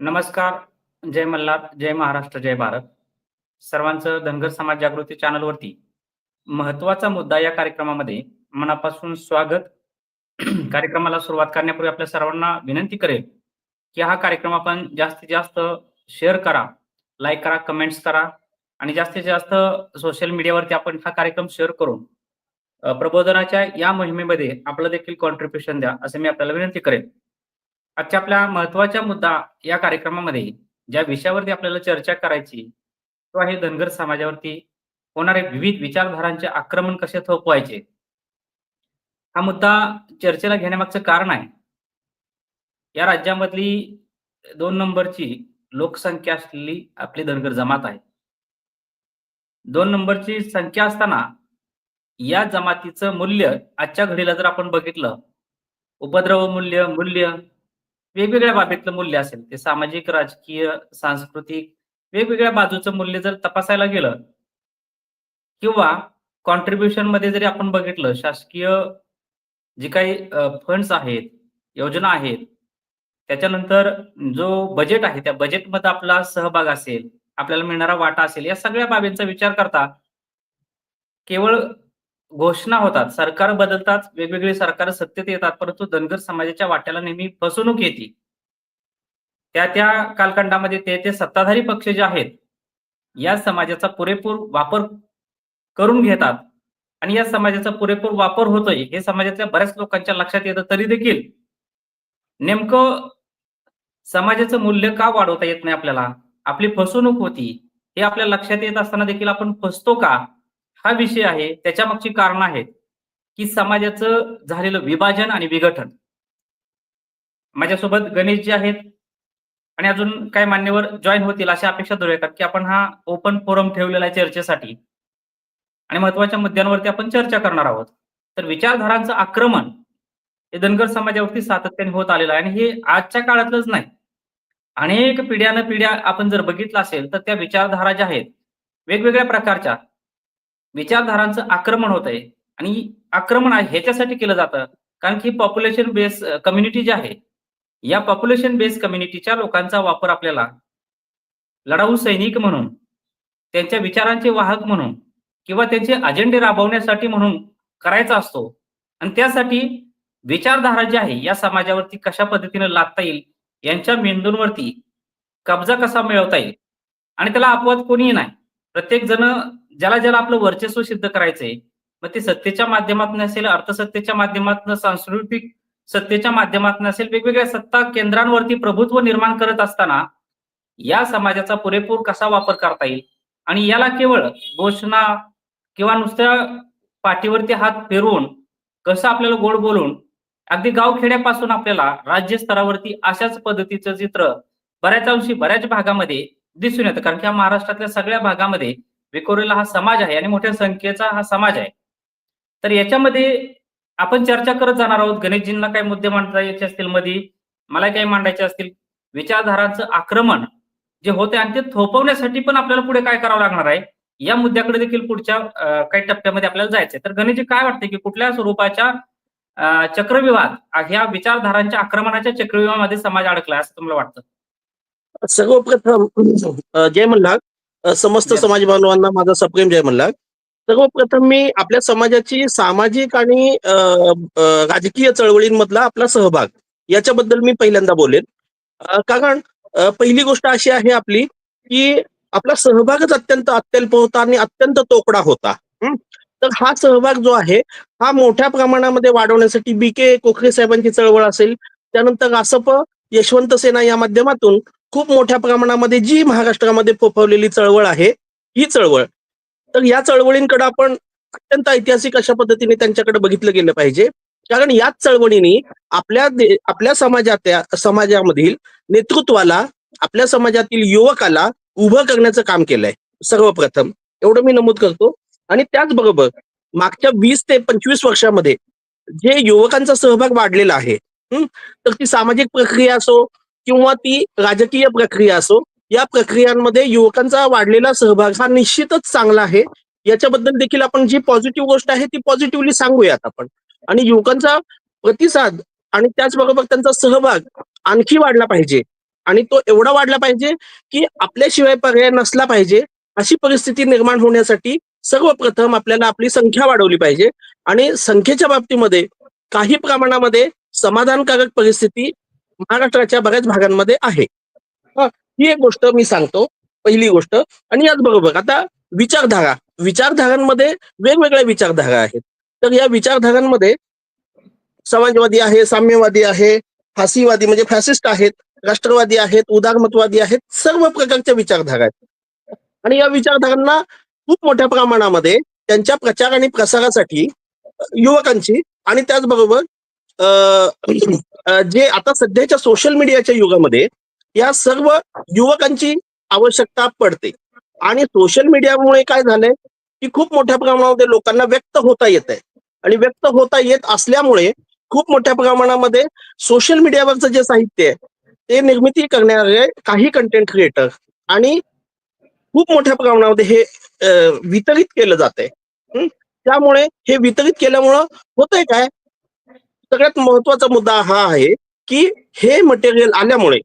नमस्कार जय मल्हार जय महाराष्ट्र जय भारत. सर्वांचं धनगर समाज जागृती चॅनलवरती महत्त्वाचा मुद्दा या कार्यक्रमामध्ये मनापासून स्वागत. कार्यक्रमाला सुरुवात करण्यापूर्वी आपल्या सर्वांना विनंती करेल की हा कार्यक्रम आपण जास्तीत जास्त शेअर करा लाईक करा कमेंट्स करा आणि जास्तीत जास्त सोशल मीडियावरती आपण हा कार्यक्रम शेअर करून प्रबोधनाच्या या मोहिमेमध्ये आपलं देखील कॉन्ट्रीब्युशन द्या असं मी आपल्याला विनंती करेन आजच्या आपल्या महत्त्वाचा मुद्दा या कार्यक्रमामध्ये ज्या विषयावरती आपल्याला चर्चा करायची तो आहे धनगर समाजावरती होणारे विविध विचारधारांचे आक्रमण कसे थोपवायचे? हा मुद्दा चर्चेला घेण्यामागचं कारण आहे. या राज्यामधली दोन नंबरची लोकसंख्या असलेली आपली धनगर जमात आहे. दोन नंबरची संख्या असताना या जमातीचं मूल्य आजच्या घडीला जर आपण बघितलं उपद्रव मूल्य मूल्य वेगवेगळ्या बाबीतलं मूल्य असेल ते सामाजिक राजकीय सांस्कृतिक वेगवेगळ्या बाजूचं मूल्य जर तपासायला गेलं किंवा कॉन्ट्रीब्युशनमध्ये जरी आपण बघितलं शासकीय जे काही फंड्स आहेत योजना आहेत त्याच्यानंतर जो बजेट आहे त्या बजेटमध्ये आपला सहभाग असेल आपल्याला मिळणारा वाटा असेल या सगळ्या बाबींचा विचार करता केवळ घोषणा होतात. सरकार बदलतात वेगवेगळे सरकार सत्तेत येतात परंतु धनगर समाजाच्या वाट्याला नेहमी फसवणूक येते. त्या त्या कालखंडामध्ये ते ते सत्ताधारी पक्ष जे आहेत या समाजाचा पुरेपूर वापर करून घेतात. आणि या समाजाचा पुरेपूर वापर होतोय हे समाजातल्या बऱ्याच लोकांच्या लक्षात येतं तरी देखील. नेमकं समाजाचं मूल्य का वाढवता येत नाही आपल्याला? आपली फसवणूक होती हे आपल्या लक्षात येत असताना देखील आपण फसतो का? हा विषय आहे त्याच्या मागची कारण आहेत की समाजाचं झालेलं विभाजन आणि विघटन. माझ्यासोबत गणेश जी आहेत आणि अजून काय मान्यवर जॉईन होतील अशा अपेक्षा धरूयात की आपण हा ओपन फोरम ठेवलेला आहे चर्चेसाठी. आणि महत्त्वाच्या मुद्द्यांवरती आपण चर्चा करणार आहोत. तर विचारधारांचं आक्रमण हे धनगर समाजावरती सातत्याने होत आलेलं आहे आणि हे आजच्या काळातलंच नाही. अनेक पिढ्यानं पिढ्या आपण जर बघितलं असेल तर त्या विचारधारा ज्या आहेत वेगवेगळ्या प्रकारच्या विचारधारांचं आक्रमण होत आहे. आणि आक्रमण आहे ह्याच्यासाठी केलं जातं. कारण की पॉप्युलेशन बेस कम्युनिटी जी आहे या पॉप्युलेशन बेस कम्युनिटीच्या लोकांचा वापर आपल्याला लढाऊ सैनिक म्हणून त्यांच्या विचारांचे वाहक म्हणून किंवा त्यांचे अजेंडे राबवण्यासाठी म्हणून करायचा असतो. आणि त्यासाठी विचारधारा जी आहे या समाजावरती कशा पद्धतीने लादता येईल यांच्या मेंदूंवरती कब्जा कसा मिळवता येईल? आणि त्याला अपवाद कोणीही नाही. प्रत्येक जण ज्याला ज्याला आपलं वर्चस्व सिद्ध करायचंय मग ते सत्तेच्या माध्यमातून असेल अर्थसत्तेच्या माध्यमातून सांस्कृतिक सत्तेच्या माध्यमातून असेल वेगवेगळ्या सत्ता केंद्रांवरती प्रभुत्व निर्माण करत असताना या समाजाचा पुरेपूर कसा वापर करता येईल? आणि याला केवळ घोषणा किंवा नुसत्या पाठीवरती हात फिरवून कसं आपल्याला गोड बोलून अगदी गावखेड्यापासून आपल्याला राज्य स्तरावरती अशाच पद्धतीचं चित्र बऱ्याच अंशी बऱ्याच भागामध्ये दिसून येतं. कारण की हा महाराष्ट्रातल्या सगळ्या भागामध्ये विखुरलेला हा समाज आहे आणि मोठ्या संख्येचा हा समाज आहे. तर याच्यामध्ये आपण चर्चा करत जाणार आहोत. गणेशजींना काही मुद्दे मांडता यायचे असतील मध्ये मला काही मांडायचे असतील. विचारधारांचं आक्रमण जे होते आणि ते थोपवण्यासाठी पण आपल्याला पुढे काय करावं लागणार आहे? या मुद्द्याकडे देखील पुढच्या काही टप्प्यामध्ये आपल्याला जायचंय. तर गणेशजी काय वाटते की कुठल्या स्वरूपाच्या चक्रविवाद ह्या विचारधारांच्या आक्रमणाच्या चक्रव्यूहामध्ये समाज अडकला असं तुम्हाला वाटतं? सर्वप्रथम जय मल्हार. अ, समस्त. समाज बांधवांना माझा सप्रेम जय मल्हार. सर्वप्रथम मी आपल्या समाजाची सामाजिक आणि राजकीय चळवळींमधला आपला सहभाग याच्याबद्दल मी पहिल्यांदा बोलेन. कारण पहिली गोष्ट अशी आहे आपली की आपला सहभागच अत्यंत अत्यल्प होता आणि अत्यंत तोकडा होता? तर हा सहभाग जो आहे हा मोठ्या प्रमाणामध्ये वाढवण्यासाठी बी के कोखरे साहेबांची चळवळ असेल. त्यानंतर रासप यशवंत सेना या माध्यमातून खूप मोठ्या प्रमाणामध्ये जी महाराष्ट्रामध्ये फोफवलेली चळवळ आहे ही चळवळ. तर या चळवळींकडे आपण अत्यंत ऐतिहासिक अशा पद्धतीने त्यांच्याकडे बघितलं गेलं पाहिजे. कारण याच चळवळीने आपल्या आपल्या समाजात समाजामधील नेतृत्वाला आपल्या समाजातील युवकाला उभं करण्याचं काम केलंय सर्वप्रथम. एवढं मी नमूद करतो. आणि त्याचबरोबर मागच्या वीस ते पंचवीस वर्षामध्ये जे युवकांचा सहभाग वाढलेला आहे तर ती सामाजिक प्रक्रिया असो किंवा ती राजकीय प्रक्रिया असो या प्रक्रियांमध्ये युवकांचा वाढलेला सहभाग हा निश्चितच चांगला आहे. याच्याबद्दल देखील आपण जी पॉझिटिव्ह गोष्ट आहे ती पॉझिटिव्हली सांगूयात आपण. आणि युवकांचा प्रतिसाद आणि त्याचबरोबर त्यांचा सहभाग आणखी वाढला पाहिजे. आणि तो एवढा वाढला पाहिजे की आपल्याशिवाय पर्याय नसला पाहिजे अशी परिस्थिती निर्माण होण्यासाठी सर्वप्रथम आपल्याला आपली संख्या वाढवली पाहिजे. आणि संख्येच्या बाबतीमध्ये काही प्रमाणामध्ये समाधानकारक परिस्थिती महाराष्ट्राच्या बऱ्याच भागांमध्ये आहे. ही एक गोष्ट मी सांगतो पहिली गोष्ट. आणि याचबरोबर आता विचारधारा विचारधारांमध्ये वेगवेगळ्या विचारधारा आहेत. तर या विचारधारांमध्ये समाजवादी आहे साम्यवादी आहे फासीवादी म्हणजे फॅसिस्ट आहेत राष्ट्रवादी आहेत उदारमतवादी आहेत सर्व प्रकारच्या विचारधारा आहेत. आणि या विचारधारांना खूप मोठ्या प्रमाणामध्ये त्यांच्या प्रचार आणि प्रसारासाठी युवकांची आणि त्याचबरोबर जे आता सध्याच्या सोशल मीडियाच्या युगामध्ये या सर्व युवकांची आवश्यकता पडते. आणि सोशल मीडियामुळे काय झालंय? की खूप मोठ्या प्रमाणामध्ये लोकांना व्यक्त होता येत आहे. आणि व्यक्त होता येत असल्यामुळे खूप मोठ्या प्रमाणामध्ये सोशल मीडियावरचं जे साहित्य आहे ते निर्मिती करणारे काही कंटेंट क्रिएटर आणि खूप मोठ्या प्रमाणामध्ये हे वितरित केलं जात आहे त्यामुळे हे वितरित केल्यामुळं होतंय काय? सगळ्यात महत्त्वाचा मुद्दा हा आहे की हे मटेरियल आल्यामुळे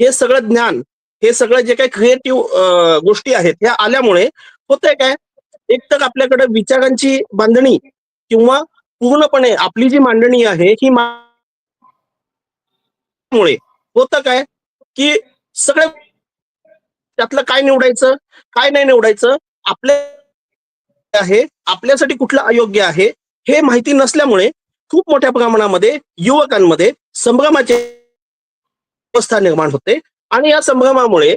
हे सगळं ज्ञान हे सगळं जे काही क्रिएटिव्ह गोष्टी आहेत ह्या आल्यामुळे होतंय काय? एक तर आपल्याकडे विचारांची बांधणी किंवा पूर्णपणे आपली जी मांडणी आहे ही मुळे होतं काय? की सगळं त्यातलं काय निवडायचं काय नाही निवडायचं आपल्या आहे आपल्यासाठी कुठलं अयोग्य आहे हे माहिती नसल्यामुळे खूप मोठ्या प्रमाणामध्ये युवकांमध्ये संभ्रमाची अवस्था निर्माण होते. आणि या संभ्रमामुळे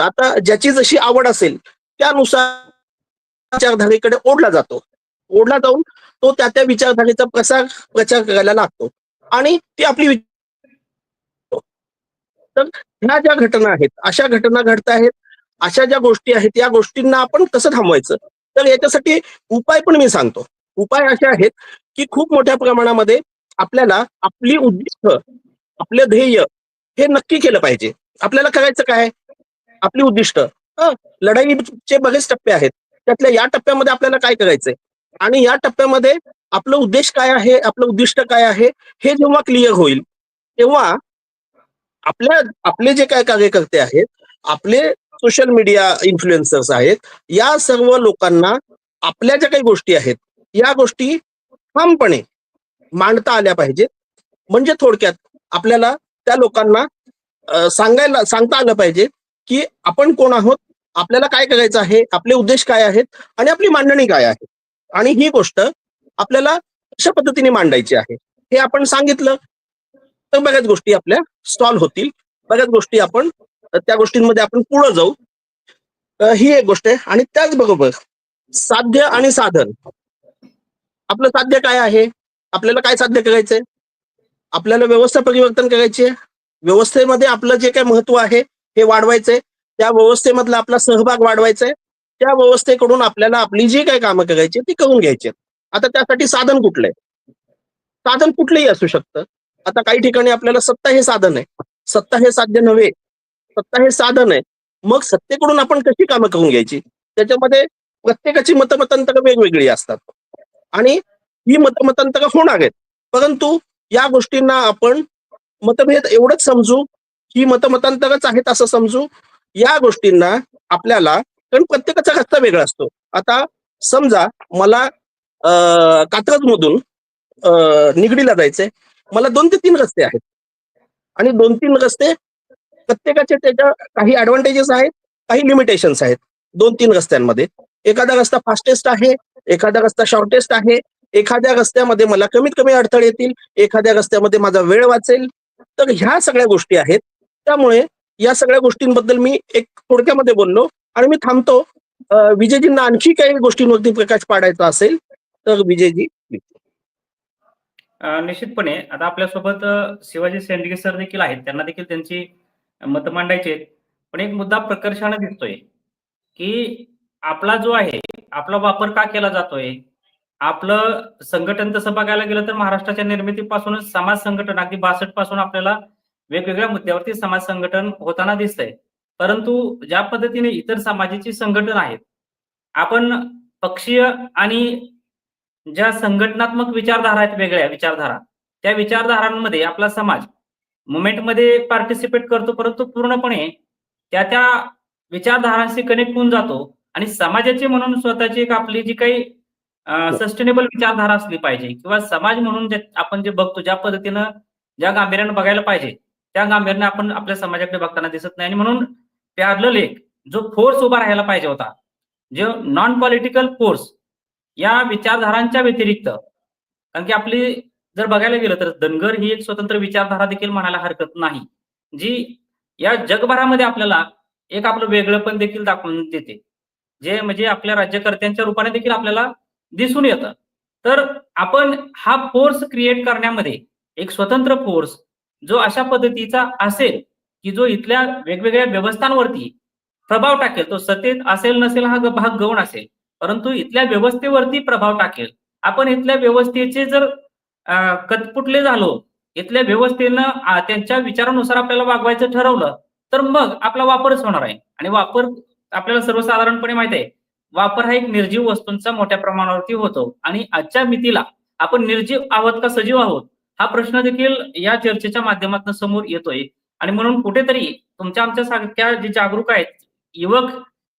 आता ज्याची जशी आवड असेल त्यानुसार विचारधारेकडे ओढला जातो. ओढला जाऊन तो त्या त्या विचारधारेचा प्रसार प्रचार करायला लागतो. आणि ती आपली तर ह्या ज्या घटना आहेत अशा घटना घडत आहेत अशा ज्या गोष्टी आहेत या गोष्टींना आपण कसं थांबवायचं? तर याच्यासाठी उपाय पण मी सांगतो. उपाय असे आहेत की खूप मोठ्या प्रमाणामध्ये आपल्याला आपली उद्दिष्ट आपले ध्येय हे नक्की केलं पाहिजे. आपल्याला करायचं काय? आपली उद्दिष्ट. लढाईचे बरेच टप्पे आहेत. त्यातल्या या टप्प्यामध्ये आपल्याला काय करायचंय? आणि या टप्प्यामध्ये आपलं उद्देश काय आहे? आपलं उद्दिष्ट काय आहे? हे जेव्हा क्लिअर होईल तेव्हा आपल्या आपले जे काय कार्यकर्ते आहेत आपले सोशल मीडिया इन्फ्लुएन्सर्स आहेत या सर्व लोकांना आपल्या ज्या काही गोष्टी आहेत या गोष्टी ठामपणे मांडता आल्या पाहिजेत. म्हणजे थोडक्यात आपल्याला त्या लोकांना सांगायला सांगता आलं पाहिजे की आपण कोण आहोत आपल्याला काय करायचं आहे आपले उद्देश काय आहेत आणि आपली मांडणी काय आहे. आणि ही गोष्ट आपल्याला अशा पद्धतीने मांडायची आहे हे आपण सांगितलं. तर बऱ्याच गोष्टी आपल्या स्टॉल होतील. बऱ्याच गोष्टी आपण त्या गोष्टींमध्ये आपण पुढे जाऊ. ही एक गोष्ट आहे. आणि त्याचबरोबर साध्य आणि साधन आपलं साध्य काय आहे? आपल्याला काय साध्य करायचंय? आपल्याला व्यवस्था परिवर्तन करायची आहे व्यवस्थेमध्ये आपलं जे काही महत्त्व आहे हे वाढवायचंय. त्या व्यवस्थेमधला आपला सहभाग वाढवायचा आहे त्या व्यवस्थेकडून आपल्याला आपली जी काही कामं करायची ती करून घ्यायची आता त्यासाठी साधन कुठलं आहे? साधन कुठलंही असू शकतं. आता काही ठिकाणी आपल्याला सत्ता हे साधन आहे. सत्ता हे साध्य नव्हे. सत्ता हे साधन आहे. मग सत्तेकडून आपण कशी कामं करून घ्यायची? त्याच्यामध्ये प्रत्येकाची मतमतांतर वेगवेगळी असतात. आणि ही मतमतांतर होणार आहेत. परंतु या गोष्टींना आपण मतभेद एवढंच समजू ही मतमतांतरच आहेत असं समजू या गोष्टींना आपल्याला कारण प्रत्येकाचा रस्ता वेगळा असतो. आता समजा मला कात्रज मधून निगडीला जायचंय. मला दोन ते तीन रस्ते आहेत. आणि दोन तीन रस्ते प्रत्येकाचे त्याच्या काही ऍडव्हान्टेजेस आहेत काही लिमिटेशन्स आहेत. दोन तीन रस्त्यांमध्ये. एखादा रस्ता फास्टेस्ट आहे एखादा रस्ता शॉर्टेस्ट आहे एखाद्या रस्त्यामध्ये मला कमीत कमी अडथळे येतील एखाद्या रस्त्यामध्ये माझा वेळ वाचेल. तर ह्या सगळ्या गोष्टी आहेत. त्यामुळे या सगळ्या गोष्टींबद्दल मी एक थोडक्यामध्ये बोललो आणि मी थांबतो. विजयजींना आणखी काही गोष्टींवरती प्रकाश पाडायचा असेल तर विजयजी. निश्चितपणे. आता आपल्यासोबत शिवाजी सेंडगे सर देखील आहेत. त्यांना देखील त्यांची मत मांडायची आहेत. पण एक मुद्दा प्रकर्षाने दिसतोय की आपला जो आहे आपला वापर का केला जातोय? आपलं संघटन तसं बघायला गेलं तर महाराष्ट्राच्या निर्मितीपासूनच समाज संघटन अगदी बासष्टपासून आपल्याला वेगवेगळ्या मुद्द्यावरती समाज संघटन होताना दिसतंय. परंतु ज्या पद्धतीने इतर समाजाची संघटन आहेत आपण पक्षीय आणि ज्या संघटनात्मक विचारधारा आहेत वेगळ्या विचारधारा त्या विचारधारांमध्ये आपला समाज मुवमेंटमध्ये पार्टिसिपेट करतो परंतु पूर्णपणे त्या त्या विचारधारांशी कनेक्ट होऊन जातो. आणि समाजाची म्हणून स्वतःची एक आपली जी काही सस्टेनेबल विचारधारा असली पाहिजे किंवा समाज म्हणून आपण जे बघतो ज्या पद्धतीनं ज्या गांभीर्यानं बघायला पाहिजे त्या गांभीर्यानं आपण आपल्या समाजाकडे बघताना दिसत नाही. आणि म्हणून पॅरल एक जो फोर्स उभा राहायला पाहिजे होता जो नॉन पॉलिटिकल फोर्स या विचारधारांच्या व्यतिरिक्त कारण की आपली जर बघायला गेलं तर धनगर ही एक स्वतंत्र विचारधारा देखील म्हणायला हरकत नाही जी या जगभरामध्ये आपल्याला एक आपलं वेगळं पण देखील दाखवून देते. जे म्हणजे आपल्या राज्यकर्त्यांच्या रूपाने देखील आपल्याला दिसून येतं. तर आपण हा फोर्स क्रिएट करण्यामध्ये एक स्वतंत्र फोर्स जो अशा पद्धतीचा असेल की जो इथल्या वेगवेगळ्या व्यवस्थांवरती प्रभाव टाकेल तो सत्तेत असेल नसेल हा भाग गौण असेल परंतु इथल्या व्यवस्थेवरती प्रभाव टाकेल. आपण इथल्या व्यवस्थेचे जर कतपुटले झालो इथल्या व्यवस्थेनं त्यांच्या विचारानुसार आपल्याला वागवायचं ठरवलं तर मग आपला वापरच होणार आहे. आणि वापर आपल्याला सर्वसाधारणपणे माहीत आहे वापर हा एक निर्जीव वस्तूंचा मोठ्या प्रमाणावरती होतो. आणि आजच्या मितीला आपण निर्जीव आहोत का सजीव आहोत हा प्रश्न देखील या चर्चेच्या माध्यमातून समोर येतोय. आणि म्हणून कुठेतरी तुमच्या आमच्या सारख्या जे जागरूक आहेत युवक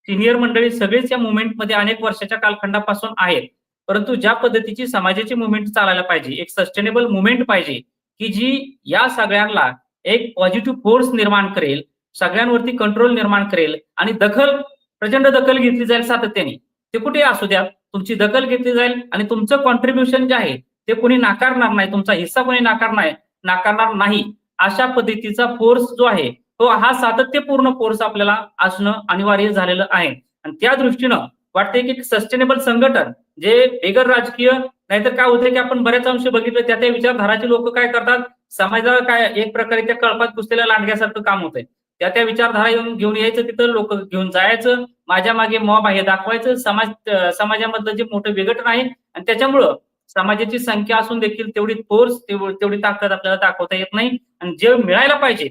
सिनियर मंडळी सगळेच या मुवमेंटमध्ये अनेक वर्षाच्या कालखंडापासून आहेत. परंतु ज्या पद्धतीची समाजाची मुवमेंट चालायला पाहिजे एक सस्टेनेबल मुवमेंट पाहिजे की जी या सगळ्यांना एक पॉझिटिव्ह फोर्स निर्माण करेल सगळ्यांवरती कंट्रोल निर्माण करेल आणि दखल प्रचंड दखल घेतली जाईल सातत्याने. ते कुठे असू द्या तुमची दखल घेतली जाईल आणि तुमचं कॉन्ट्रीब्युशन जे आहे ते कोणी नाकारणार नाही तुमचा हिस्सा कोणी नाकारणार नाकारणार नाही. अशा पद्धतीचा फोर्स जो आहे तो हा सातत्यपूर्ण फोर्स आपल्याला असणं अनिवार्य झालेलं आहे. आणि त्या दृष्टीनं वाटतंय की सस्टेनेबल संघटन जे बेगर राजकीय नाहीतर काय होतंय की आपण बऱ्याच अंश बघितलं त्या त्या विचारधाराचे लोक काय करतात? समाजाला काय एक प्रकारे त्या कळपात पुसलेल्या लांडग्यासारखं काम होतंय. त्या त्या विचारधारा येऊन घेऊन यायचं तिथं लोक घेऊन जायचं. माझ्या मागे मॉब आहे दाखवायचं. समाज समाजामधलं जे मोठं विघटन आहे आणि त्याच्यामुळं समाजाची संख्या असून देखील तेवढी फोर्स तेवढी ताकद आपल्याला दाखवता येत नाही. आणि जे मिळायला पाहिजे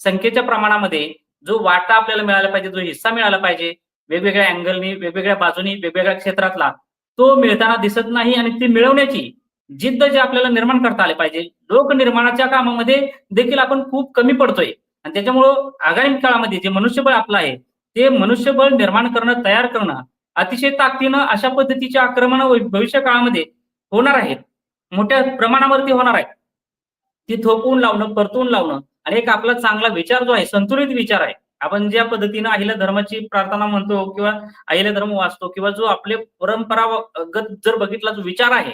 संख्येच्या प्रमाणामध्ये जो वाटा आपल्याला मिळाला पाहिजे जो हिस्सा मिळाला पाहिजे वेगवेगळ्या अँगलनी वेगवेगळ्या बाजूनी वेगवेगळ्या क्षेत्रातला तो मिळताना दिसत नाही आणि ती मिळवण्याची जिद्द जे आपल्याला निर्माण करता आले पाहिजे लोक निर्माणाच्या कामामध्ये देखील आपण खूप कमी पडतोय. आणि त्याच्यामुळं आगामी काळामध्ये जे मनुष्यबळ आपलं आहे ते मनुष्यबळ निर्माण करणं तयार करणं अतिशय ताकदीनं अशा पद्धतीचे आक्रमण भविष्य काळामध्ये होणार आहेत. मोठ्या प्रमाणावरती होणार आहे ती थोपवून लावणं परतवून लावणं आणि एक आपला चांगला विचार जो आहे संतुलित विचार आहे. आपण ज्या पद्धतीनं अहिल्या धर्माची प्रार्थना म्हणतो किंवा अहिल्या धर्म वाचतो किंवा जो आपले परंपरागत जर बघितला जो विचार आहे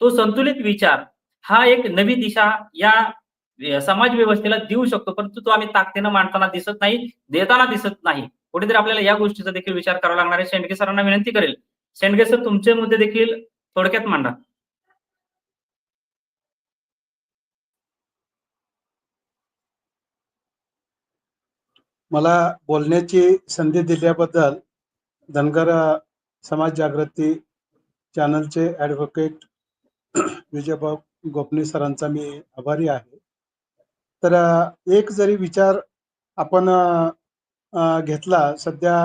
तो संतुलित विचार हा एक नवी दिशा या समाज व्यवस्थेला देऊ शकतो परंतु तो आम्ही ताकदीनं मांडताना दिसत नाही देताना दिसत नाही. कुठेतरी आपल्याला या गोष्टीचा देखील विचार करावा लागणार आहे. शेंडगे सरांना विनंती करेल. शेंडगे सर तुमचे मुद्दे देखील थोडक्यात मांडा. मला बोलण्याची संधी दिल्याबद्दल धनगर समाज जागृती चॅनलचे ॲडव्होकेट विजयभाऊ गोपणे सरांचा मी आभारी आहे. तर एक जरी विचार आपण घेतला सध्या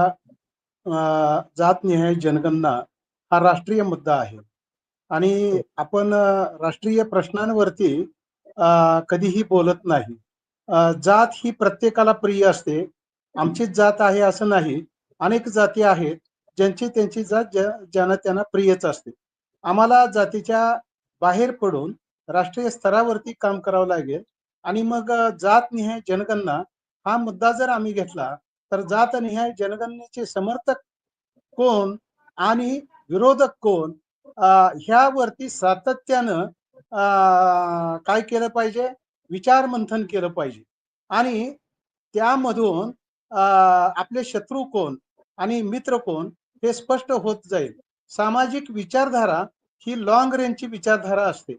जातनिहाय जनगणना हा राष्ट्रीय मुद्दा आहे. आणि आपण अ, राष्ट्रीय प्रश्नांवरती कधीही बोलत नाही. जात ही प्रत्येकाला प्रिय असते. आमचीच जात आहे असं नाही. अनेक जाती आहेत ज्यांची त्यांची जात ज्या ज्यांना त्यांना प्रियच असते. आम्हाला जातीच्या बाहेर पडून राष्ट्रीय स्तरावरती काम करावं लागेल. आणि मग जात निहाय जनगणना हा मुद्दा जर आम्ही घेतला तर जात निहाय जनगणनेचे समर्थक कोण आणि विरोधक कोण? ह्यावरती सातत्यानं अ, काय केलं पाहिजे? विचार मंथन केलं पाहिजे. आणि त्यामधून अ, आपले शत्रू कोण आणि मित्र कोण हे स्पष्ट होत जाईल. सामाजिक विचारधारा ही लॉंग रेंजची विचारधारा असते.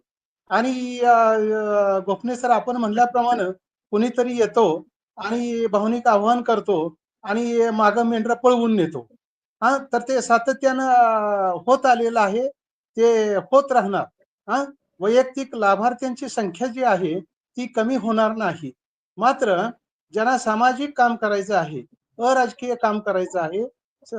आणि गोपने सर आपण म्हणल्याप्रमाणे कुणीतरी येतो आणि भावनिक आव्हान करतो आणि मागं मेंढरा पळवून नेतो. हा तर ते सातत्यानं होत आलेलं आहे. ते होत राहणार. हा वैयक्तिक लाभार्थ्यांची संख्या जी आहे ती कमी होणार नाही. मात्र ज्यांना सामाजिक काम करायचं आहे अराजकीय काम करायचं आहे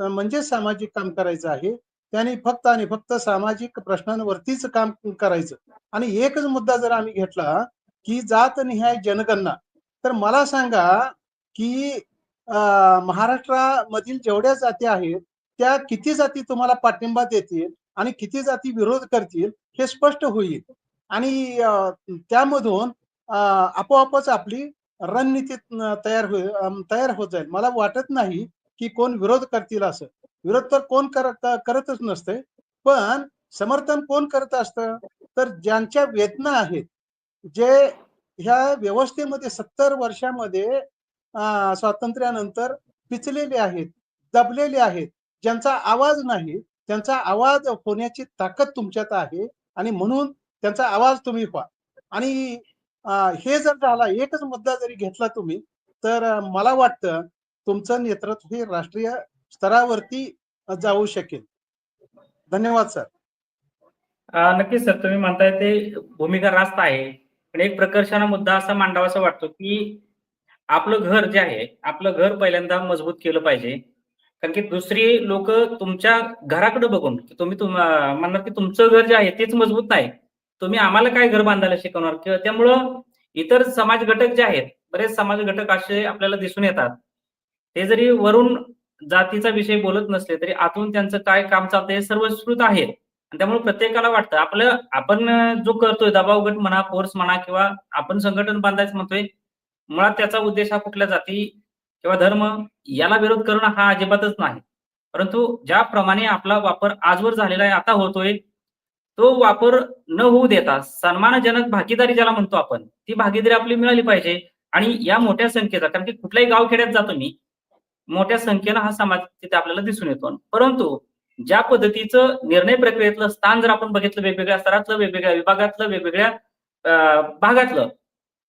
म्हणजे सामाजिक काम करायचं आहे त्यांनी फक्त आणि फक्त सामाजिक प्रश्नांवरतीच काम करायचं. आणि एकच मुद्दा जर आम्ही घेतला की जात निहाय जनगणना. तर मला सांगा की महाराष्ट्रामधील जेवढ्या जाती आहेत त्या किती जाती तुम्हाला पाठिंबा देतील आणि किती जाती विरोध करतील हे स्पष्ट होईल. आणि त्यामधून आपोआपच आपली रणनीती तयार होईल तयार होत जाईल. मला वाटत नाही की कोण विरोध करतील असं. विरोध तर कोण करत करतच नसते. पण समर्थन कोण करत असतं? तर ज्यांच्या वेदना आहेत जे ह्या व्यवस्थेमध्ये सत्तर वर्षामध्ये स्वातंत्र्यानंतर पिचलेले आहेत दबलेले आहेत ज्यांचा आवाज नाही त्यांचा आवाज होण्याची ताकद तुमच्यात आहे आणि म्हणून त्यांचा आवाज तुम्ही व्हा आणि हे जर झाला एकच मुद्दा जरी घेतला तुम्ही तर मला वाटतं तुमचं नेतृत्व हे राष्ट्रीय स्तरावरती जाऊ शकेल. धन्यवाद सर. नक्कीच सर. तुम्ही म्हणताय ते भूमिका रास्त आहे. पण एक प्रकर्षाना मुद्दा असा मांडावा असा वाटतो की आपलं घर जे आहे आपलं घर पहिल्यांदा मजबूत केलं पाहिजे. कारण की दुसरी लोक तुमच्या घराकडे बघून तुम्ही म्हणणार की तुमचं घर जे आहे तेच मजबूत नाही. तुम्ही आम्हाला काय घर बांधायला शिकवणार? किंवा त्यामुळं इतर समाज घटक जे आहेत बरेच समाज घटक असे आपल्याला दिसून येतात. ते जरी वरून जातीचा विषय बोलत नसले तरी आतून त्यांचं काय काम चालतंय हे सर्व श्रुत आहे आणि त्यामुळे प्रत्येकाला वाटतं आपलं आपण जो करतोय दबाव गट म्हणा फोर्स म्हणा किंवा आपण संघटन बांधायचं म्हणतोय मुळात त्याचा उद्देश हा कुठल्या जाती किंवा धर्म याला विरोध करणं हा अजिबातच नाही. परंतु ज्याप्रमाणे आपला वापर आजवर झालेला आहे आता होतोय तो वापर न होऊ देता सन्मानजनक भागीदारी ज्याला म्हणतो आपण ती भागीदारी आपली मिळाली पाहिजे. आणि या मोठ्या संख्येचा कारण की कुठल्याही गावखेड्यात जातो मी मोठ्या संख्येनं हा समाज तिथे आपल्याला दिसून येतो. परंतु ज्या पद्धतीचं निर्णय प्रक्रियेतलं स्थान जर आपण बघितलं वेगवेगळ्या स्तरातलं वेगवेगळ्या विभागातलं वेगवेगळ्या भागातलं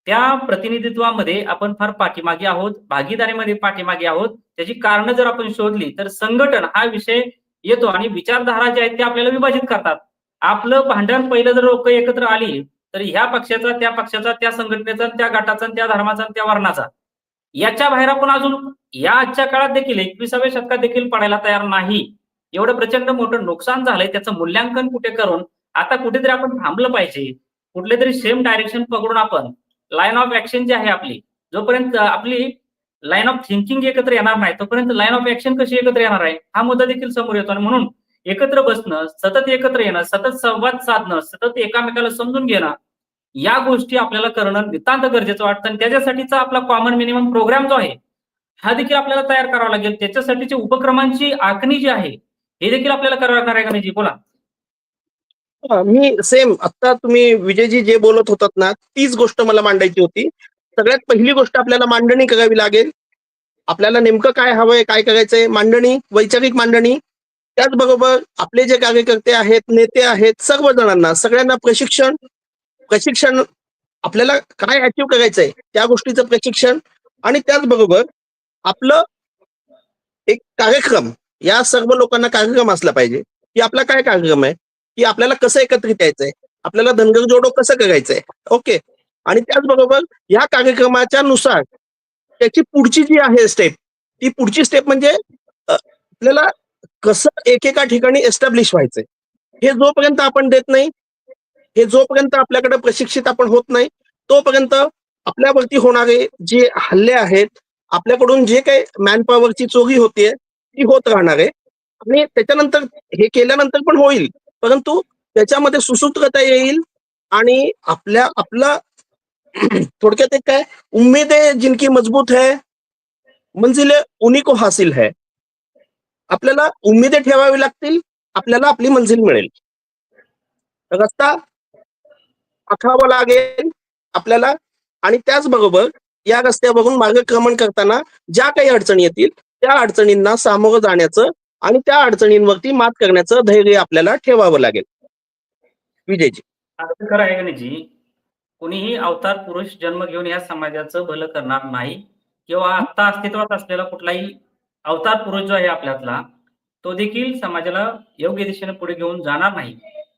त्या प्रतिनिधित्वामध्ये आपण फार पाठीमागे आहोत भागीदारीमध्ये पाठीमागे आहोत. त्याची कारणं जर आपण शोधली तर संघटन हा विषय येतो आणि विचारधारा ज्या आहेत त्या आपल्याला विभाजित करतात. आपलं भांडण पहिलं जर लोक एकत्र आली तर ह्या पक्षाचा त्या पक्षाचा त्या संघटनेचा त्या गटाचा त्या धर्माचा त्या वर्णाचा. याच्या बाहेर आपण अजून या आजच्या काळात देखील एकविसाव्या शतकात देखील पडायला तयार नाही. एवढं प्रचंड मोठं नुकसान झालंय त्याचं मूल्यांकन कुठे करून आता कुठेतरी आपण थांबलं पाहिजे. कुठले तरी सेम डायरेक्शन पकडून आपण लाईन ऑफ ऍक्शन जी आहे आपली जोपर्यंत आपली लाईन ऑफ थिंकिंग एकत्र येणार नाही तोपर्यंत लाईन ऑफ ऍक्शन कशी एकत्र येणार आहे? हा मुद्दा देखील समोर येतो. आणि म्हणून एकत्र बसणं सतत एकत्र येणं सतत संवाद साधणं सतत एकामेकाला समजून घेणं या गोष्टी आपल्याला करणं नितांत गरजेचं वाटतं. आणि त्याच्यासाठीचा आपला कॉमन मिनिमम प्रोग्राम जो आहे हा देखील आपल्याला तयार करावा लागेल. त्याच्यासाठीची उपक्रमांची आखणी जी आहे हे देखील आपल्याला करावं लागणार आहे बोला. मी सेम आता तुम्ही विजयजी जे बोलत होतात ना तीच गोष्ट मला मांडायची होती. सगळ्यात पहिली गोष्ट आपल्याला मांडणी करावी लागेल. आपल्याला नेमकं काय हवंय काय करायचंय? मांडणी वैचारिक मांडणी. त्याचबरोबर आपले जे कार्यकर्ते आहेत नेते आहेत सर्व जणांना सगळ्यांना प्रशिक्षण प्रशिक्षण आपल्याला काय अचीव करायचंय त्या गोष्टीचं प्रशिक्षण. आणि त्याचबरोबर आपलं एक कार्यक्रम या सर्व लोकांना कार्यक्रम असला पाहिजे की आपला काय कार्यक्रम आहे? की आपल्याला कसं एकत्रित यायचंय? आपल्याला धनगर जोडो कसं करायचंय? ओके. आणि त्याचबरोबर या कार्यक्रमाच्या नुसार त्याची पुढची जी आहे स्टेप ती पुढची स्टेप म्हणजे आपल्याला कसं एकेका ठिकाणी एस्टॅब्लिश व्हायचंय? हे जोपर्यंत आपण देत नाही हे जोपर्यंत आपल्याकडे प्रशिक्षित आपण होत नाही तोपर्यंत आपल्यावरती होणारे जे हल्ले आहेत आपल्याकडून जे काही मॅनपॉवरची चोरी होतीये ती होत राहणार आहे. आणि त्याच्यानंतर हे केल्यानंतर पण होईल. परंतु त्याच्यामध्ये सुसूत्रता येईल आणि आपल्या आपला थोडक्यात एक काय आहे जिनकी मजबूत है मंजिल उनिको को हासिल है. आपल्याला उमेदे ठेवावी लागतील आपल्याला आपली मंजिल मिळेल. रस्ता आखावा लागेल आपल्याला आणि त्याचबरोबर या रस्त्यावरून मार्गक्रमण करताना ज्या काही अडचणी येतील त्या अडचणींना सामोरं जाण्याचं आणि त्या अडचणींवरती मात करण्याचं धैर्य आपल्याला ठेवावं लागेल. विजयजी. खरं आहे गणेशजी जी? कोणीही अवतार पुरुष जन्म घेऊन या समाजाचं भलं करणार नाही किंवा आता अस्तित्वात असलेला कुठलाही अवतार पुरुष जो आहे आपल्यातला तो देखील समाजाला योग्य दिशेने पुढे घेऊन जाणार नाही.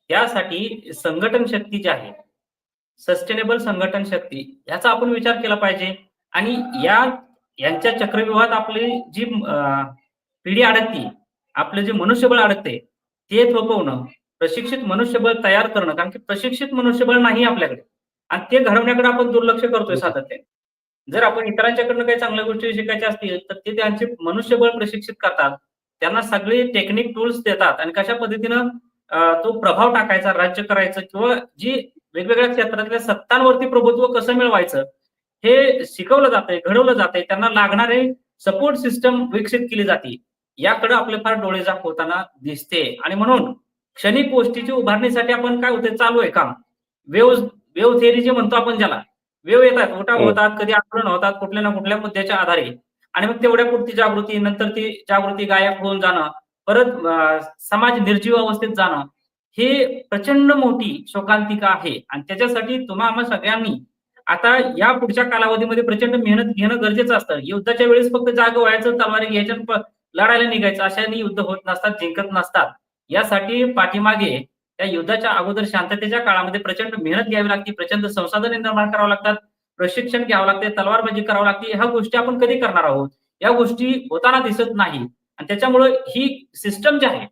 त्यासाठी संघटन शक्ती जी आहे सस्टेनेबल संघटन शक्ती याचा आपण विचार केला पाहिजे. आणि या यांच्या चक्रव्यूहात आपली जी पिढी अडकती आपलं जे मनुष्यबळ अडकते ते थोपवणं प्रशिक्षित मनुष्यबळ तयार करणं कारण की प्रशिक्षित मनुष्यबळ नाही आपल्याकडे. आणि ते घडवण्याकडे आपण दुर्लक्ष करतोय सातत्याने जर आपण इतरांच्याकडनं काही चांगल्या गोष्टी शिकायच्या असतील तर ते त्यांचे मनुष्यबळ प्रशिक्षित करतात. त्यांना सगळे टेक्निक टूल्स देतात. आणि कशा पद्धतीनं तो प्रभाव टाकायचा राज्य करायचं किंवा जी वेगवेगळ्या क्षेत्रातल्या सत्तांवरती प्रभुत्व कसं मिळवायचं हे शिकवलं जातंय घडवलं जातंय त्यांना लागणारे सपोर्ट सिस्टम विकसित केली जाते. याकडे आपले फार डोळे झाक होताना दिसते. आणि म्हणून क्षणिक गोष्टीची उभारणीसाठी आपण काय होते चालू आहे काम. वेव वेव थेअरी जे म्हणतो आपण ज्याला वेव येतात उठाव हो. होतात कधी आंदोलन होतात कुठल्या ना कुठल्या मुद्द्याच्या आधारे. आणि मग तेवढ्या पुरती जागृती नंतर ती जागृती गायब होऊन जाणं परत समाज निर्जीव अवस्थेत जाणं हे प्रचंड मोठी शोकांतिका आहे. आणि त्याच्यासाठी तुम्हा आम्हा सगळ्यांनी आता या पुढच्या कालावधीमध्ये प्रचंड मेहनत घेणं गरजेचं असतं. युद्धाच्या वेळेस फक्त जाग व्हायचं तलवारी घ्यायच्या लढायला निघायचं अशाने युद्ध होत नसतात जिंकत नसतात. यासाठी पाठीमागे त्या युद्धाच्या अगोदर शांततेच्या काळामध्ये प्रचंड मेहनत घ्यावी लागते प्रचंड संसाधने निर्माण करावं लागतात प्रशिक्षण घ्यावं लागते तलवारबाजी करावं लागते. ह्या गोष्टी आपण कधी करणार आहोत? या गोष्टी होताना दिसत नाही. आणि त्याच्यामुळे ही सिस्टम जी आहे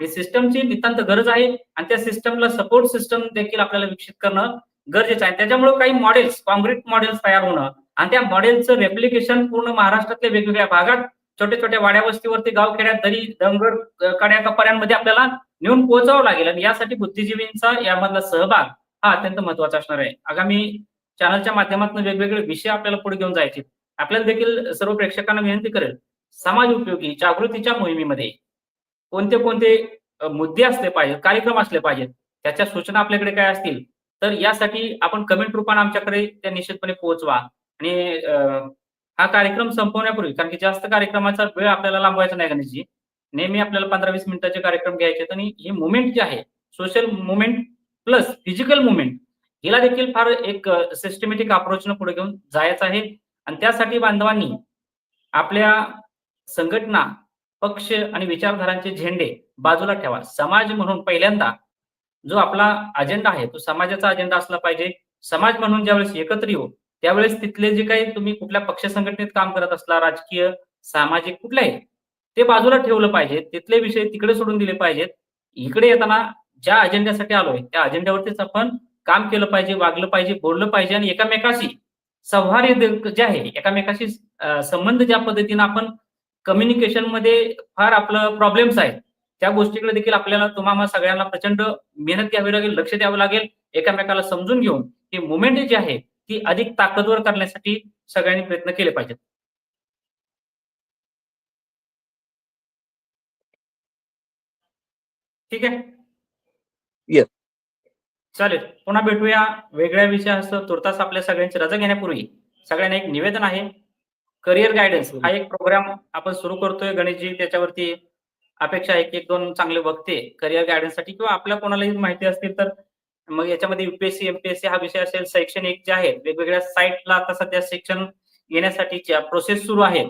हे सिस्टमची नितांत गरज आहे आणि त्या सिस्टमला सपोर्ट सिस्टम देखील आपल्याला विकसित करणं गरजेचं आहे. त्याच्यामुळे काही मॉडेल्स कॉन्क्रीट मॉडेल्स तयार होणं आणि त्या मॉडेलचं रेप्लिकेशन पूर्ण महाराष्ट्रातल्या वेगवेगळ्या भागात छोट्या छोट्या वाड्या वस्तीवरती गावखेड्यात दरी डोंगर कड्या कपाऱ्यांमध्ये आपल्याला नेऊन पोहोचावं लागेल आणि यासाठी बुद्धिजीवींचा यामधला सहभाग हा अत्यंत महत्त्वाचा असणार आहे. आगामी चॅनलच्या माध्यमातून वेगवेगळे विषय आपल्याला पुढे घेऊन जायचे आपल्याला देखील सर्व प्रेक्षकांना विनंती करेल समाज उपयोगी जागृतीच्या मोहिमेमध्ये कोणते कोणते मुद्दे असले पाहिजेत कार्यक्रम असले पाहिजेत त्याच्या सूचना आपल्याकडे काय असतील तर यासाठी आपण कमेंट रूपाने आमच्याकडे त्या निश्चितपणे पोहोचवा. आणि हा कार्यक्रम संपवण्यापूर्वी कारण की जास्त कार्यक्रमाचा वेळ आपल्याला लांबवायचा नाही गणेशजी नेहमी आपल्याला पंधरा वीस मिनिटाचे कार्यक्रम घ्यायचे आहेत आणि ही मुवमेंट जी आहे social movement plus physical movement हिला देखील फार एक सिस्टमॅटिक अप्रोचनं पुढे घेऊन जायचं आहे. आणि त्यासाठी बांधवांनी आपल्या संघटना पक्ष आणि विचारधारांचे झेंडे बाजूला ठेवा. समाज म्हणून पहिल्यांदा जो आपला अजेंडा आहे तो समाजाचा अजेंडा असला पाहिजे. समाज म्हणून ज्यावेळेस एकत्र येऊ त्यावेळेस तिथले जे काही तुम्ही कुठल्या पक्ष संघटनेत काम करत असला राजकीय सामाजिक कुठल्याही ते बाजूला ठेवलं पाहिजे. तिथले विषय तिकडे सोडून दिले पाहिजेत. इकडे येताना ज्या अजेंड्यासाठी आलोय त्या अजेंड्यावरतीच आपण काम केलं पाहिजे वागलं पाहिजे बोललं पाहिजे आणि एकामेकाशी सौहार्द जे आहे एकामेकाशी संबंध ज्या पद्धतीनं आपण कम्युनिकेशनमध्ये फार आपलं प्रॉब्लेम्स आहेत. त्या गोष्टीकडे देखील आपल्याला तुम्हाला सगळ्यांना प्रचंड मेहनत घ्यावी लागेल लक्ष द्यावं लागेल एकामेकाला समजून घेऊन ही मुवमेंट जी आहे ती अधिक ताकदवर करण्यासाठी सगळ्यांनी प्रयत्न केले पाहिजेत. ठीक आहे? Yes. चालेल. पुन्हा भेटूया. वेगळ्या विषयासह तुर्तास आपल्या सगळ्यांची रजा घेण्यापूर्वी. सगळ्यांना एक निवेदन आहे. करिअर गायडन्स हा एक प्रोग्राम आपण सुरू करतोय गणेशजी. त्याच्यावरती अपेक्षा आहे की एक दोन चांगले वक्ते करिअर गायडन्ससाठी किंवा आपल्या कोणालाही माहिती असतील तर मग याच्यामध्ये युपीएससी एमपीएससी हा विषय असेल शैक्षणिक जे आहेत वेगवेगळ्या साईटला आता सध्या शिक्षण घेण्यासाठीच्या प्रोसेस सुरू आहेत.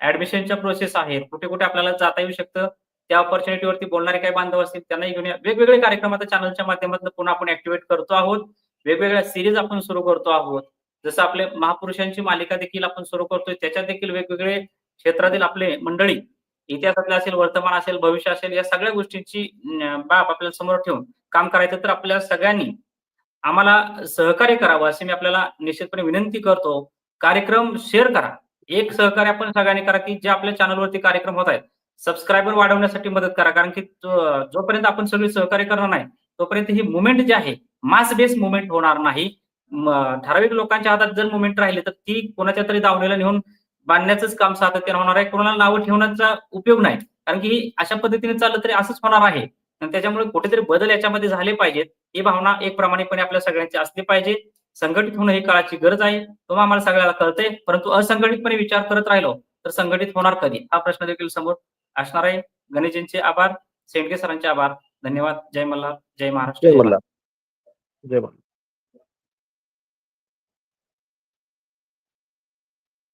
ऍडमिशनच्या प्रोसेस आहेत. कुठे कुठे आपल्याला जाता येऊ शकतं. त्या ऑपॉर्च्युनिटीवरती बोलणारे काही बांधव असतील त्यांनाही घेऊन या. वेगवेगळे कार्यक्रम आता चॅनलच्या माध्यमातून पुन्हा आपण ऍक्टिव्हेट करतो आहोत. वेगवेगळ्या सिरीज आपण सुरू करतो आहोत. जसं आपले महापुरुषांची मालिका देखील आपण सुरू करतोय त्याच्यात देखील वेगवेगळे क्षेत्रातील आपले मंडळी इतिहासातले असेल वर्तमान असेल भविष्य असेल या सगळ्या गोष्टींची बाब आपल्याला समोर ठेवून काम करायचं तर आपल्या सगळ्यांनी आम्हाला सहकार्य करावं अशी मी आपल्याला निश्चितपणे विनंती करतो. कार्यक्रम शेअर करा. एक सहकार्य आपण सगळ्यांनी करा की जे आपल्या चॅनलवरती कार्यक्रम होत आहेत. सबस्क्रायबर वाढवण्यासाठी मदत करा. कारण की जोपर्यंत आपण सगळे सहकार्य करणार नाही तोपर्यंत ही मुवमेंट जी आहे मास बेस मुवमेंट होणार नाही. ठराविक लोकांच्या हातात जर मुवमेंट राहिले तर ती कोणाच्या तरी दावणीला नेऊन बांधण्याचंच काम सातत्यानं होणार आहे. कोणाला नावं ठेवण्याचा उपयोग नाही. कारण की अशा पद्धतीने चाललं तरी असंच होणार आहे. आणि त्याच्यामुळे कुठेतरी बदल याच्यामध्ये झाले पाहिजेत. ही भावना एक प्रामाणिकपणे आपल्या सगळ्यांची असली पाहिजे. संघटित होणं ही काळाची गरज आहे. तो आम्हाला सगळ्याला कळतंय. परंतु असंघटितपणे विचार करत राहिलो तर संघटित होणार कधी? हा प्रश्न देखील समोर असणार आहे. गणेशजींचे आभार. सेंडके सरांचे आभार. धन्यवाद. जय मल्हार. जय महाराष्ट्र. जय मल्हार. जय मल्हार.